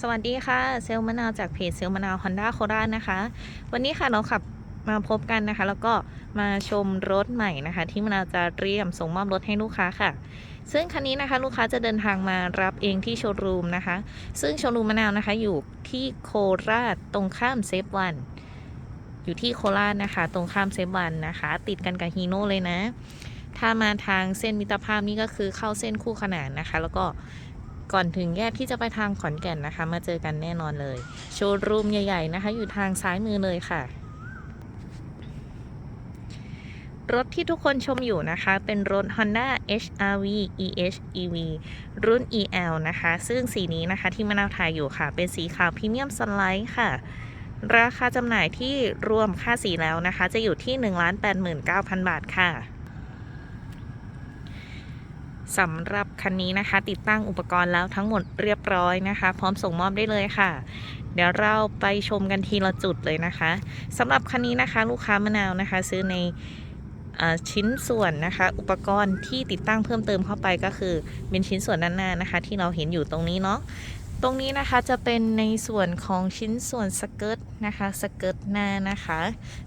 สวัสดีค่ะ เซลมะนาวจากเพจเซลลมะนาวฮอนด้าโคราชนะคะ วันนี้ค่ะเราขับมาพบกันนะคะ แล้วก็มาชมรถใหม่นะคะ ที่มะนาวจะเตรียมส่งมอบรถให้ลูกค้าค่ะ ซึ่งคันนี้นะคะลูกค้าจะเดินทางมารับเองที่โชว์รูมนะคะ ซึ่งโชว์รูมมะนาวนะคะ อยู่ที่โคราชตรงข้ามเซฟวันอยู่ที่โคราชนะคะ ตรงข้ามเซฟวันนะคะ ติดกันกับฮีโน่เลยนะถ้ามาทางเส้นมิตรภาพนี่ก็คือเข้าเส้นคู่ขนานนะคะ แล้วก็ ก่อนถึงแยกที่จะไปทางขอนแก่นนะคะ มาเจอกันแน่นอนเลย โชว์รูมใหญ่ ๆ นะคะ อยู่ทางซ้ายมือเลยค่ะ รถที่ทุกคนชมอยู่นะคะ เป็นรถ Honda HRV EH EV รุ่น EL นะคะ ซึ่งสีนี้นะคะที่มะนาวถ่ายอยู่ค่ะ เป็นสีขาวพรีเมียมสไลด์ค่ะราคาจำหน่ายที่รวมค่าสีแล้วนะคะ จะอยู่ที่ 1,89,000 บาทค่ะ สำหรับคันนี้นะคะ ติดตั้งอุปกรณ์แล้วทั้งหมดเรียบร้อยนะคะ พร้อมส่งมอบได้เลยค่ะ เดี๋ยวเราไปชมกันทีละจุดเลยนะคะสำหรับคันนี้นะคะ ลูกค้ามะนาวนะคะ ซื้อในอชิ้นส่วนนะคะ อุปกรณ์ที่ติดตั้งเพิ่มเติมเข้าไปก็คือเป็นชิ้นส่วนด้านหน้านะคะ ที่เราเห็นอยู่ตรงนี้เนาะตรงนี้นะคะจะเป็นในส่วนของชิ้นส่วนสเกิร์ตนะคะสเกิร์ตหน้านะคะ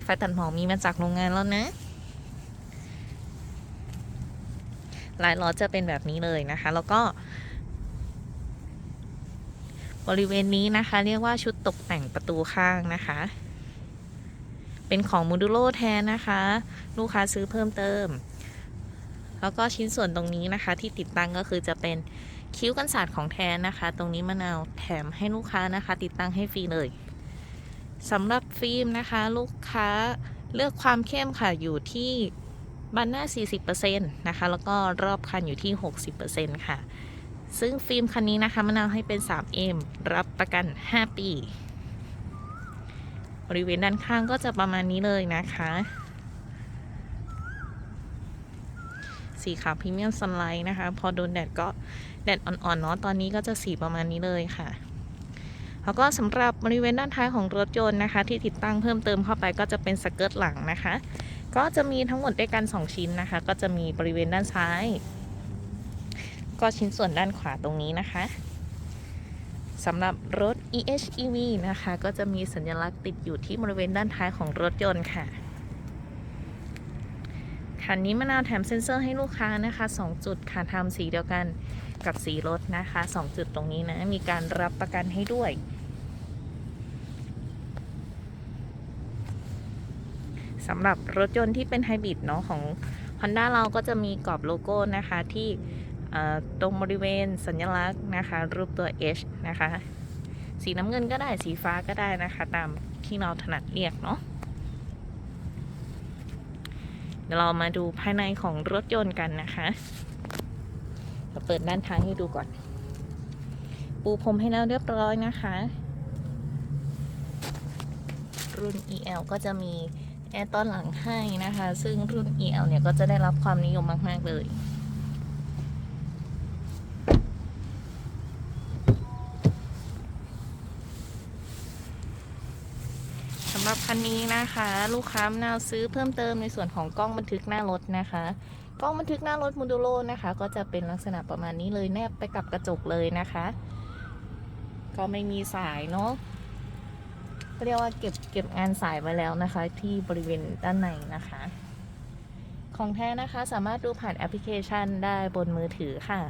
ไฟตัดหมอกมีมาจากโรงงานแล้วนะ ลายล้อจะเป็นแบบนี้เลยนะคะ แล้วก็ บริเวณนี้นะคะ เรียกว่าชุดตกแต่งประตูข้างนะคะ เป็นของมูดูโลแทนนะคะ ลูกค้าซื้อเพิ่มเติม แล้วก็ชิ้นส่วนตรงนี้นะคะ ที่ติดตั้งก็คือจะเป็นคิ้วกันศาสตร์ของแทนนะคะ ตรงนี้มะนาวแถมให้ลูกค้านะคะ ติดตั้งให้ฟรีเลยสำหรับฟิล์มนะคะ ลูกค้าเลือกความเข้มค่ะอยู่ที่ บันหน้า 40%นะคะ แล้วก็รอบคันอยู่ที่ 60%ค่ะ ซึ่งฟิล์มคันนี้นะคะมะนาวให้เป็น 3M รับประกัน 5 ปี บริเวณด้านข้างก็จะประมาณนี้เลยนะคะ สีขาวพรีเมียมซันไลท์นะคะ พอโดนแดดก็แดดอ่อนๆเนาะ ตอนนี้ก็จะสีประมาณนี้เลยค่ะแล้วก็สำหรับบริเวณด้านท้ายของรถยนต์นะคะ ที่ติดตั้งเพิ่มเติมเข้าไปก็จะเป็นสเกิร์ตหลังนะคะ ก็จะมีทั้งหมดด้วยกัน 2 ชิ้นนะคะ ก็จะมีบริเวณด้านซ้าย ก็ชิ้นส่วนด้านขวาตรงนี้นะคะสำหรับรถ EHEV นะคะ ก็จะมีสัญลักษณ์ติดอยู่ที่บริเวณด้านท้ายของรถยนต์ค่ะคันนี้มะนาวแถมเซ็นเซอร์ให้ลูกค้านะคะ 2 จุดค่ะทำสีเดียวกันกับสีรถนะคะ 2 จุดตรงนี้นะ มีการรับประกันให้ด้วย สำหรับรถยนต์ที่เป็นไฮบริดเนาะของ Honda เราก็จะมีกรอบโลโก้นะคะที่ตรงบริเวณสัญลักษณ์นะคะ รูปตัว H นะคะ สีน้ำเงินก็ได้สีฟ้าก็ได้นะคะ ตามที่เราถนัดเรียกเนาะเดี๋ยวเรามาดูภายในของรถยนต์กันนะคะเราเปิดด้านท้ายให้ดูก่อน ปูพรมให้แล้วเรียบร้อยนะคะ รุ่น EL ก็จะมี แอร์ตอนหลังให้นะคะ ซึ่งรุ่น EL เนี่ยก็จะได้รับความนิยมมาก ๆ เลยสำหรับคันนี้นะคะ ลูกค้ามนาวซื้อเพิ่มเติมในส่วนของกล้องบันทึกหน้ารถนะคะ กล้องบันทึกหน้ารถมูดูโลนะคะ ก็จะเป็นลักษณะประมาณนี้เลยแนบไปกับกระจกเลยนะคะ ก็ไม่มีสายเนาะ เรียกว่าเก็บเก็บงานสายไว้แล้วนะคะ ที่บริเวณด้านในนะคะ ของแท้นะคะสามารถดูผ่านแอปพลิเคชันได้บนมือถือค่ะ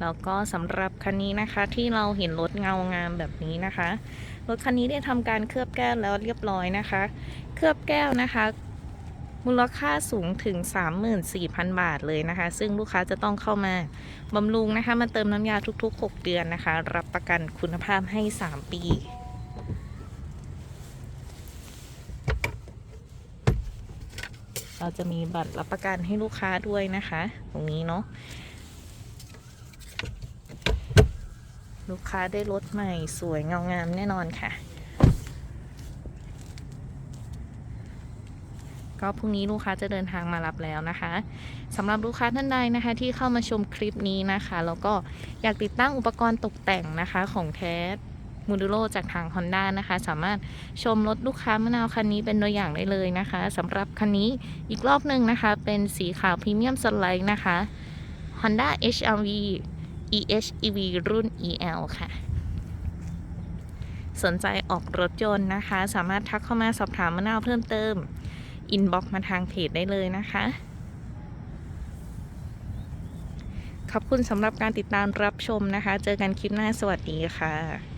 แล้วก็สำหรับคันนี้นะคะที่เราเห็นรถเงางามแบบนี้นะคะ รถคันนี้ได้ทำการเคลือบแก้วแล้วเรียบร้อยนะคะ เคลือบแก้วนะคะ มูลค่าสูงถึง 34,000 บาทเลยนะคะ ซึ่งลูกค้าจะต้องเข้ามาบำรุงนะคะ มาเติมน้ำยาทุกๆ 6 เดือนนะคะ รับประกันคุณภาพให้ 3 ปีเราจะมีบัตรรับประกันให้ลูกค้าด้วยนะคะ ตรงนี้เนาะลูกค้าได้รถใหม่สวยเงางามแน่นอนค่ะ ก็พรุ่งนี้ลูกค้าจะเดินทางมารับแล้วนะคะสำหรับลูกค้าท่านใดนะคะ ที่เข้ามาชมคลิปนี้นะคะ แล้วก็อยากติดตั้งอุปกรณ์ตกแต่งนะคะของแท้มูดูโรจากทาง Honda นะคะ สามารถชมรถลูกค้ามะนาวคันนี้เป็นตัวอย่างได้เลยนะคะสำหรับคันนี้อีกรอบหนึ่งนะคะ เป็นสีขาวพรีเมียมสไลด์นะคะ Honda HRV EHEV รุ่น EL ค่ะ สนใจออกรถยนต์นะคะ สามารถทักเข้ามาสอบถามมะนาวเพิ่มเติม อินบ็อกมาทางเพจได้เลยนะคะ ขอบคุณสำหรับการติดตามรับชมนะคะ เจอกันคลิปหน้าสวัสดีค่ะ